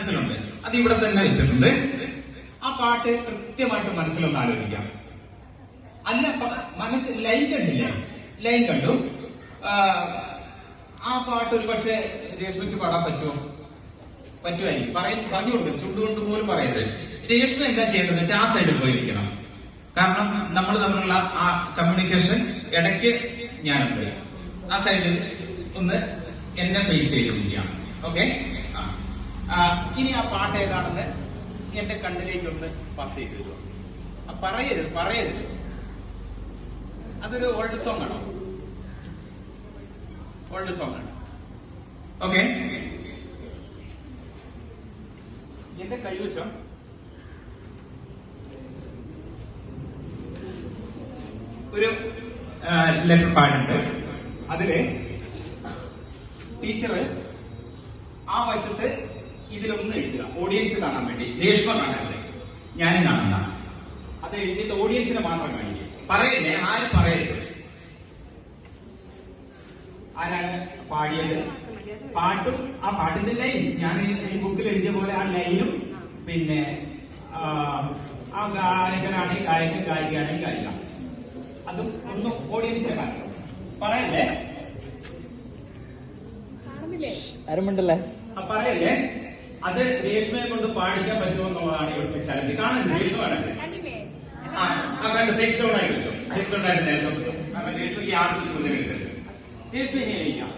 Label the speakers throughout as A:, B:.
A: മനസ്സിലുണ്ട്. അത് ഇവിടെ തന്നെ വെച്ചിട്ടുണ്ട്. ആ പാട്ട് കൃത്യമായിട്ട് മനസ്സിലൊന്ന് ആലോചിക്കാം. അല്ല മനസ്സ് ലൈൻ കണ്ടില്ല. ലൈൻ കണ്ടു. ആ, പാട്ട് ഒരു പക്ഷെ രേഷ്മയ്ക്ക് പാടാൻ പറ്റുമോ? പറ്റുമായിരിക്കും. പറയാൻ പറഞ്ഞു ചുണ്ടുകൊണ്ട് പോലും പറയരുത്. രേഷ്മ എന്താ ചെയ്യേണ്ടത് വെച്ചാൽ ആ സൈഡിൽ പോയിരിക്കണം. കാരണം നമ്മൾ തമ്മിലുള്ള ആ കമ്മ്യൂണിക്കേഷൻ ഇടയ്ക്ക് ഞാനുണ്ട്. ആ സൈഡിൽ ഒന്ന് എന്നെ ഫേസ് ചെയ്തിരിക്കാം ഓക്കെ ഇനി ആ പാട്ട് ഏതാണെന്ന് എന്റെ കണ്ണിലേക്കൊന്ന് പാസ് ചെയ്ത് തരുമോ പറയരുത് പറയരുത്. അതൊരു ഓൾഡ് സോങ് ആണോ. ഓൾഡ് സോങ് ആണ്. ഓക്കെ എന്റെ കൈവശം ഒരു ലെറ്റർ പാടുണ്ട് അതിൽ ടീച്ചർ ആ വശത്ത് ഇതിലൊന്ന് എഴുതുക. ഓഡിയൻസ് കാണാൻ വേണ്ടി. രേഷ്മ കാണാൻ ഞാൻ കാണുന്ന അത് എഴുതിയിട്ട് ഓഡിയൻസിനെ മാത്രം കാണിക്കുക. പറയല്ലേ? ആര് പറയരുത്? ആരാണ്? പാടിയത്. പാട്ടും ആ പാട്ടിന്റെ ലൈൻ ഞാൻ ഈ ബുക്കിൽ എഴുതിയ പോലെ ആ ലൈനും പിന്നെ ആ, ഗായകനാണെങ്കിൽ ഗായകൻ ഗായികയാണെങ്കിൽ ഗായിക. അതും ഒന്ന് ഓഡിയൻസിനെ കാണിച്ചു. പറയല്ലേ?
B: അരമുണ്ടല്ലേ
A: ആ, പറയല്ലേ? അത് രേഷ്മയെ കൊണ്ട് പാടിക്കാൻ പറ്റുമെന്നുള്ളതാണ് ഇവിടുത്തെ ചലഞ്ച് കാണുന്നത്
C: രേഷ്മയാണ്.
A: ആ ആ കണ്ടു? ഫേസ് ഡൗൺ ആയി വെച്ചോ ഫേസ് ഡൗൺ ആയിട്ടുണ്ടായിരുന്നു കാരണം രേഷ്മയ്ക്ക് ആർക്കും ചോദ്യം കിട്ടരുത് രേഷ്മ ഇങ്ങനെ ഇരിക്കാം.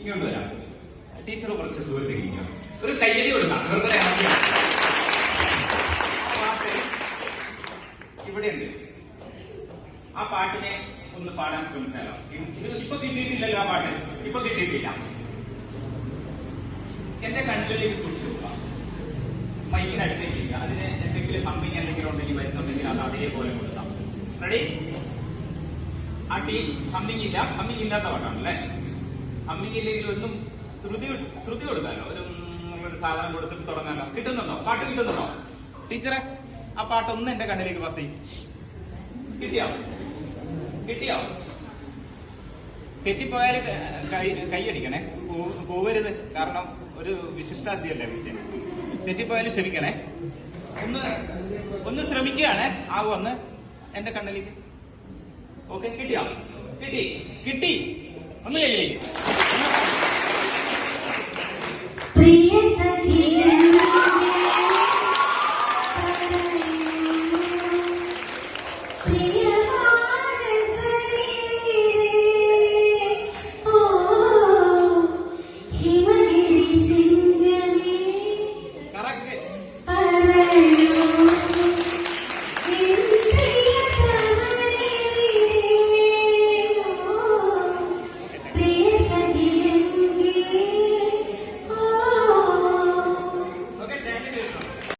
A: ഇങ്ങോട്ട് വരാം. ടീച്ചർ കുറച്ച് ദൂരത്തേക്ക് ഇരിക്കാം. ഒരു കയ്യടി കൊടുക്കാം. ഇവർക്ക് ഒരു happy ആണ്. ആ ഇവിടെയുണ്ട് ആ പാട്ടിനെ ഒന്ന് പാടാൻ ശ്രമിച്ചാലോ? ഇപ്പൊ കിട്ടിയിട്ടില്ലല്ലോ ആ പാട്ട്. ഇപ്പൊ കിട്ടിയിട്ടില്ല. എന്റെ കണ്ണിലേക്ക് സൂക്ഷിച്ചു നോക്കാം അടുത്തേക്ക് അതിന് എന്തെങ്കിലും പമ്പിങ് എന്തെങ്കിലും ഉണ്ടെങ്കിൽ വരുന്നുണ്ടെങ്കിൽ അത് അതേപോലെ കൊടുക്കാം. റെഡി ആ ടീ ഹമ്മിങ് ഇല്ല. ഹമ്മിങ് ഇല്ലാത്ത പാട്ടാണ് അല്ലേ? ഹമ്മിങ് ഇല്ലെങ്കിൽ ഒന്നും ശ്രുതി ശ്രുതി കൊടുക്കാലോ ഒരു സാധനം കൊടുത്തിട്ട് തുടങ്ങാലോ കിട്ടുന്നുണ്ടോ? പാട്ട് കിട്ടുന്നുണ്ടോ? ടീച്ചറെ ആ പാട്ടൊന്ന് എന്റെ കണ്ണിലേക്ക് പാസ് ചെയ്യും. കിട്ടിയോ? കിട്ടിയോ? തെറ്റിപ്പോയാൽ കൈ കൈയടിക്കണേ. പോവരുത്. കാരണം ഒരു വിശിഷ്ടാദ്യല്ലേ വിജയൻ. തെറ്റിപ്പോയാലും ക്ഷമിക്കണേ. ഒന്ന് ഒന്ന് ശ്രമിക്കുകയാണ്. ആകുമെന്ന് എന്റെ കണ്ണിലേക്ക് ഓക്കെ കിട്ടിയോ? കിട്ടി. കിട്ടി. ഒന്ന് കയ്യിലേക്ക്.